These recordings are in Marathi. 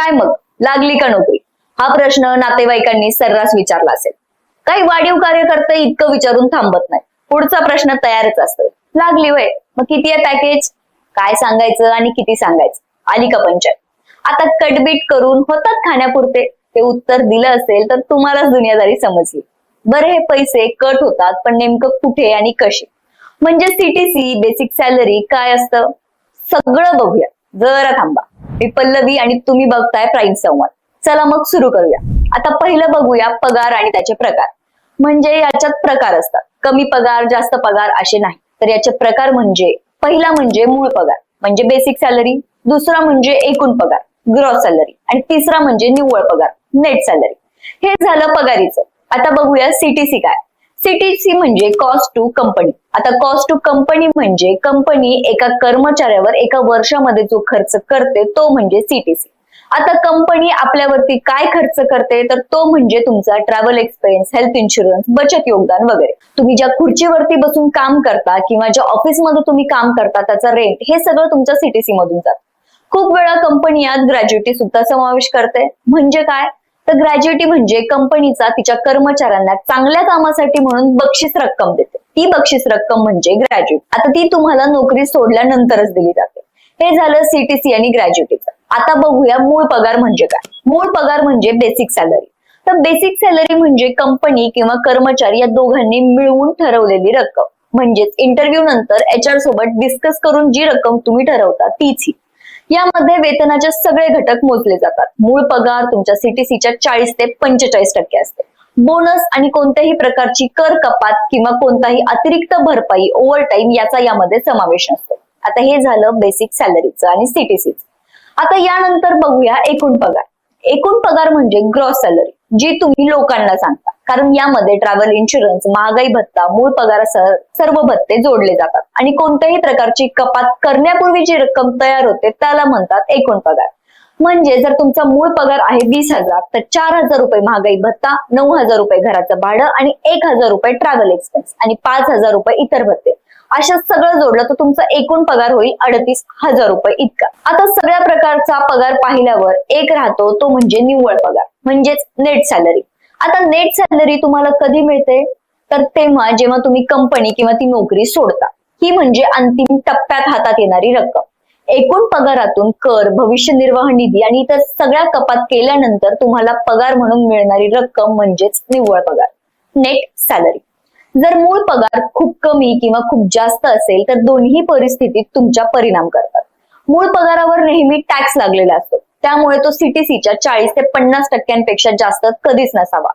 काय मग? लागली का नोकरी? हा प्रश्न नातेवाईकांनी सर्रास विचारला असेल. काही वाढीव कार्यकर्ते इतकं विचारून थांबत नाही पुढचा प्रश्न तयारच असतो. लागली वय मग किती आहे पॅकेज काय सांगायचं आणि किती सांगायचं? आली का पंचायत? आता कटबीट करून होतात खाण्यापुरते. ते उत्तर दिलं असेल तर तुम्हालाच दुनियादारी समजली. बरे हे पैसे कट होतात पण नेमकं कुठे आणि कसे म्हणजे सीटीसी बेसिक सॅलरी काय असतं? सगळं बघूया. जरा थांबा. मी पल्लवी आणि तुम्ही बघताय प्राईम संवाद. चला मग सुरू करूया. आता पहिलं बघूया पगार आणि त्याचे प्रकार. म्हणजे याच्यात प्रकार असतात. कमी पगार जास्त पगार असे नाही. तर याचे प्रकार म्हणजे पहिला म्हणजे मूळ पगार. म्हणजे बेसिक सॅलरी दुसरा म्हणजे एकूण पगार ग्रॉस सॅलरी आणि तिसरा म्हणजे निव्वळ पगार नेट सॅलरी हे झालं पगारीचं. आता बघूया सीटीसी काय. सीटीसी म्हणजे कॉस्ट टू कंपनी आता कॉस्ट टू कंपनी म्हणजे कंपनी एका कर्मचाऱ्यावर एका वर्षामध्ये जो खर्च करते तो म्हणजे सीटीसी आता कंपनी आपल्यावरती काय खर्च करते तर तो म्हणजे तुमचा ट्रॅव्हल एक्सपिरियन्स हेल्थ इन्शुरन्स बचत योगदान वगैरे. तुम्ही ज्या खुर्चीवरती बसून काम करता किंवा ज्या ऑफिसमध्ये तुम्ही काम करता त्याचा रेंट हे सगळं तुमच्या सीटीसी मधून जातं. खूप वेळा कंपनी यात ग्रॅज्युटी सुद्धा समावेश करते. म्हणजे काय? तर ग्रॅज्युएटी म्हणजे कंपनीचा तिच्या कर्मचाऱ्यांना चांगल्या कामासाठी म्हणून बक्षीस रक्कम देते. ती बक्षीस रक्कम म्हणजे ग्रॅज्युएट आता ती तुम्हाला नोकरी सोडल्यानंतरच दिली जाते. हे झालं सीटीसी आणि ग्रॅज्युएटीचं आता बघूया मूळ पगार म्हणजे काय. मूळ पगार म्हणजे बेसिक सॅलरी तर बेसिक सॅलरी म्हणजे कंपनी किंवा कर्मचारी या दोघांनी मिळवून ठरवलेली रक्कम. म्हणजेच इंटरव्ह्यू नंतर एच आर सोबत डिस्कस करून जी रक्कम तुम्ही ठरवता तीच ही. यामध्ये वेतनाचे सगळे घटक मोजले जातात. मूळ पगार तुमच्या सीटीसीच्या चाळीस ते पंचेचाळीस टक्के असते. बोनस आणि कोणत्याही प्रकारची कर कपात किंवा कोणताही अतिरिक्त भरपाई ओव्हर टाईम याचा यामध्ये समावेश असतो. आता हे झालं बेसिक सॅलरीचं आणि सीटीसीचं आता यानंतर बघूया एकूण पगार. एकूण पगार म्हणजे ग्रॉस सॅलरी जी तुम्ही लोकांना सांगता. कारण यामध्ये ट्रॅव्हल इन्शुरन्स महागाई भत्ता मूळ पगारासह सर्व भत्ते जोडले जातात. आणि कोणत्याही प्रकारची कपात करण्यापूर्वी जी रक्कम तयार होते त्याला म्हणतात एकूण पगार. म्हणजे जर तुमचा मूळ पगार आहे वीस हजार तर चार हजार रुपये महागाई भत्ता नऊ हजार रुपये घराचं भाडं आणि एक हजार रुपये ट्रॅव्हल एक्सपेन्स आणि पाच हजार रुपये इतर भत्ते. अशा सगळं जोडलं तर तुमचा एकूण पगार होईल अडतीस हजार रुपये इतका. आता सगळ्या प्रकारचा पगार पाहिल्यावर एक राहतो तो म्हणजे निव्वळ पगार म्हणजेच नेट सॅलरी आता नेट सॅलरी तुम्हाला कधी मिळते? तर तेव्हा जेव्हा तुम्ही कंपनी किंवा ती नोकरी सोडता. ही म्हणजे अंतिम टप्प्यात हातात येणारी रक्कम. एकूण पगारातून कर भविष्य निर्वाह निधी आणि इतर सगळ्या कपात केल्यानंतर तुम्हाला पगार म्हणून मिळणारी रक्कम म्हणजेच निव्वळ पगार. नेट सॅलरी जर मूळ पगार खूप कमी किंवा खूप जास्त असेल तर दोन्ही परिस्थितीत तुमच्या परिणाम करतात. मूळ पगारावर नेहमी टॅक्स लागलेला असतो. त्यामुळे तो सीटीसीच्या चाळीस ते पन्नास टक्क्यांपेक्षा जास्त कधीच नसावा.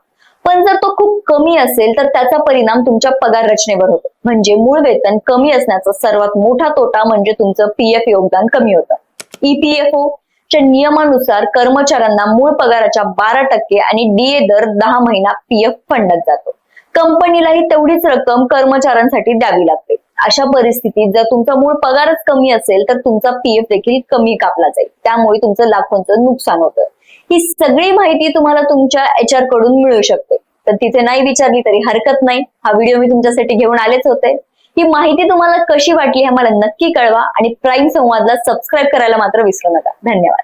पण जर तो खूप कमी असेल तर त्याचा परिणाम तुमच्या पगार रचनेवर होतो. म्हणजे मूळ वेतन कमी असण्याचा सर्वात मोठा तोटा म्हणजे तुमचं पीएफ योगदान कमी होतं. ईपीएफओ च्या नियमानुसार कर्मचाऱ्यांना मूळ पगाराच्या बारा टक्के आणि डीए दर दहा महिना पीएफ फंडात जातो. कंपनीलाही तेवढीच रक्कम कर्मचाऱ्यांसाठी द्यावी लागते. अशा परिस्थितीत जर तुमचा मूळ पगारच कमी असेल तर तुमचा पीएफ देखील कमी कापला जाईल. त्यामुळे तुमचं लाखोंचं नुकसान होतं. ही सगळी माहिती तुम्हाला तुमच्या एच आरकडून मिळू शकते. तर तिथे नाही विचारली तरी हरकत नाही. हा व्हिडिओ मी तुमच्यासाठी घेऊन आलेच होते. ही माहिती तुम्हाला कशी वाटली हे मला नक्की कळवा आणि प्राईम संवादला सबस्क्राईब करायला मात्र विसरू नका. धन्यवाद.